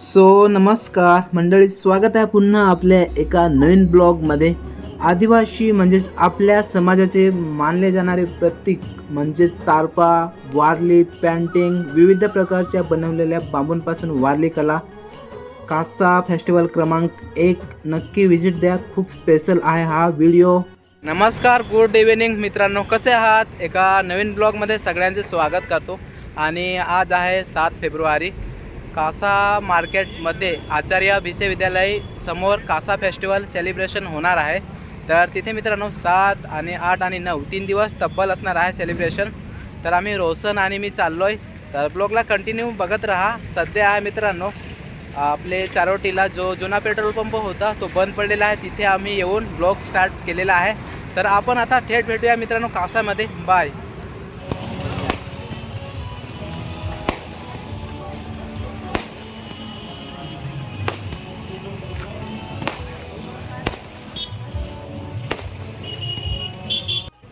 So नमस्कार. मंडळी स्वागत आहे पुन्हा आपल्या एका नवीन ब्लॉगमध्ये. आदिवासी म्हणजेच आपल्या समाजाचे मानले जाणारे प्रतीक म्हणजेच तारपा वारली पॅन्टिंग विविध प्रकारच्या बनवलेल्या बांबूंपासून वारली कला. कासा फेस्टिवल क्रमांक एक. नक्की व्हिजिट द्या. खूप स्पेशल आहे हा व्हिडिओ. नमस्कार गुड इव्हिनिंग मित्रांनो कसे आहात? एका नवीन ब्लॉगमध्ये सगळ्यांचे स्वागत करतो. आणि आज आहे सात फेब्रुवारी. कासा मार्केटमध्ये आचार्य भिसे विद्यालय समोर कासा फेस्टिवल सेलिब्रेशन होणार आहे. तर तिथे मित्रांनो सात आणि आठ आणि नऊ तीन दिवस तब्बल असणार आहे सेलिब्रेशन. तर आम्ही रोशन आणि मी चाललो आहे तर ब्लॉगला कंटिन्यू बघत राहा. सध्या आहे मित्रांनो आपले चारोटीला जो जुना पेट्रोल पंप होता तो बंद पडलेला आहे. तिथे आम्ही येऊन ब्लॉग स्टार्ट केलेला आहे. तर आपण आता थेट भेटूया मित्रांनो कासामध्ये. बाय.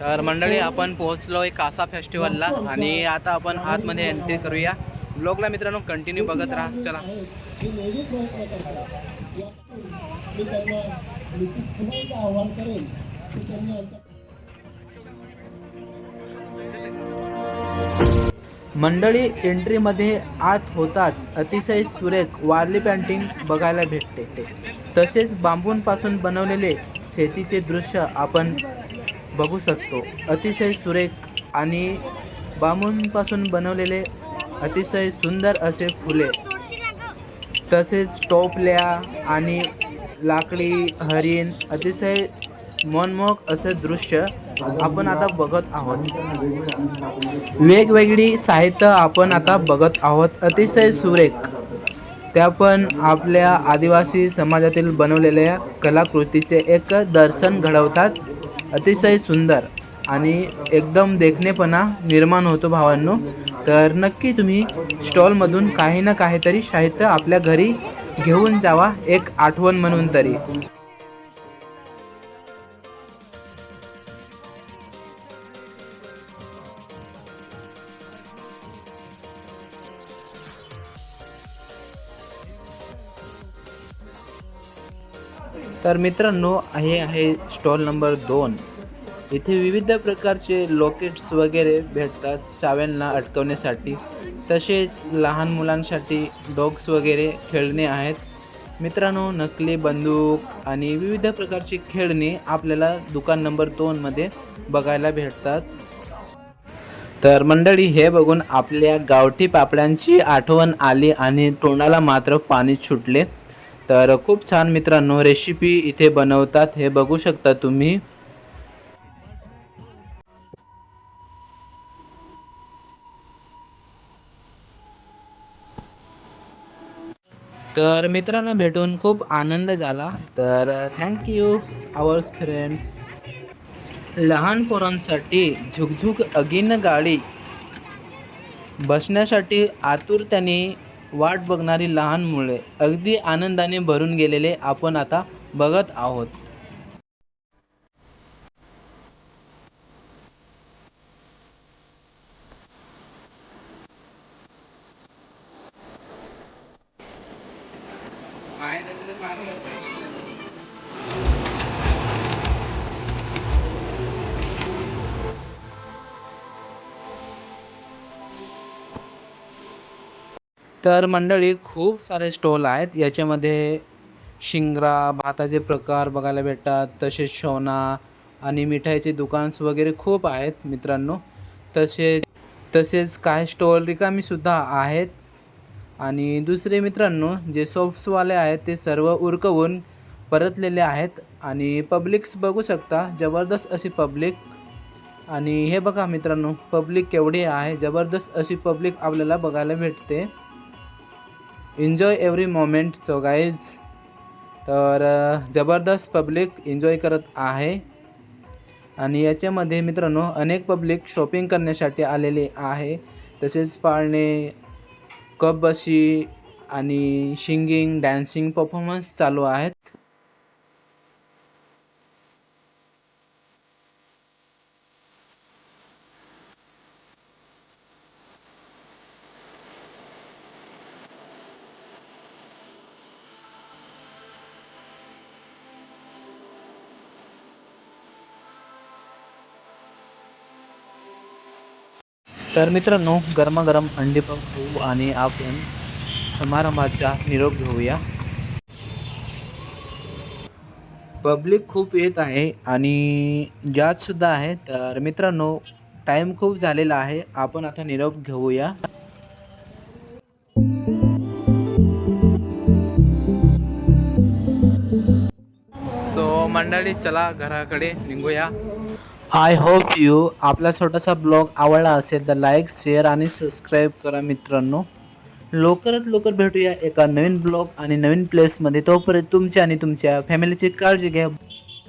तर मंडळी आपण पोहोचलोय कासा फेस्टिवलला आणि आता आपण आतमध्ये एंट्री करूया. ब्लॉगला मित्रांनो कंटिन्यू बघत राहा. चला. आव्हान मंडळी एंट्रीमध्ये आत होताच अतिशय सुरेख वारली पेंटिंग बघायला भेटते. तसेच बांबूंपासून बनवलेले शेतीचे दृश्य आपण बघू शकतो. अतिशय सुरेख आणि बांबूंपासून बनवलेले अतिशय सुंदर असे फुले. तसेच टोपल्या आणि लाकडी हरिण अतिशय मनमोहक असे दृश्य आपण आता बघत आहोत. वेगवेगळी साहित्य आपण आता बघत आहोत. अतिशय सुरेख. त्या पण आपल्या आदिवासी समाजातील बनवलेल्या कलाकृतीचे एक दर्शन घडवतात. अतिशय सुंदर आणि एकदम देखणेपणा निर्माण होतो भावांनो. तर नक्की तुम्ही स्टॉलमधून काही ना काहीतरी साहित्य आपल्या घरी घेऊन जावा एक आठवण म्हणून तरी. तर मित्रांनो हे आहे स्टॉल नंबर दोन. इथे विविध प्रकारचे लॉकेट्स वगैरे भेटतात चाव्यांना अटकवण्यासाठी. तसेच लहान मुलांसाठी डॉग्स वगैरे खेळणे आहेत. मित्रांनो नकली बंदूक आणि विविध प्रकारची खेळणी आपल्याला दुकान नंबर दोनमध्ये बघायला भेटतात. तर मंडळी हे बघून आपल्या गावठी पापड्यांची आठवण आली आणि तोंडाला मात्र पाणी सुटले. तर खूप छान मित्रांनो रेसिपी इथे बनवतात. हे बघू शकता तुम्ही. तर मित्रांना भेटून खूप आनंद झाला. तर थँक्यू आवर फ्रेंड्स लहान पोरांसाठी झुकझुक अगीन गाडी बसण्यासाठी आतुरतेने वाट बघणारी लहान मुले अगदी आनंदाने भरून गेलेले आपण आता बघत आहोत. तर मंडळी खूप सारे स्टॉल आहेत. याच्यामध्ये शिंगरा भाताचे प्रकार बघायला भेटतात. तसेच शोना आणि मिठाईचे दुकान्स वगैरे खूप आहेत मित्रांनो. तसेच तसेच काही स्टॉल रिकामीसुद्धा आहेत. आणि दुसरे मित्रांनो जे सॉप्सवाले आहेत ते सर्व उरकवून परतलेले आहेत. आणि पब्लिक्स बघू शकता जबरदस्त अशी पब्लिक आणि हे बघा मित्रांनो पब्लिक केवढी आहे. जबरदस्त अशी पब्लिक आपल्याला बघायला भेटते. Enjoy every moment so guys तर जबरदस्त पब्लिक एन्जॉय करत आहे. आणि याच्यामध्ये मित्रांनो अनेक पब्लिक शॉपिंग करण्यासाठी आलेले आहे. तसेच पाळणे कप बशी आणि शिंगिंग डॅन्सिंग परफॉर्मन्स चालू आहेत. तर मित्रांनो गरमागरम अंडी पण खाऊ आणि आपण समारंभाचा निरोप घेऊया. पब्लिक खूप येत आहे आणि जात सुद्धा आहे तर मित्रांनो टाईम खूप झालेला आहे. आपण आता निरोप घेऊया. सो मंडळी चला घराकडे निघूया. आय होप यू आपला छोटासा ब्लॉग आवडला असेल तर लाईक शेअर आणि सबस्क्राईब करा मित्रांनो. लवकरात लवकर भेटूया एका नवीन ब्लॉग आणि नवीन प्लेसमध्ये तोपर्यंत तुमच्या आणि तुमच्या फॅमिलीची काळजी घ्या.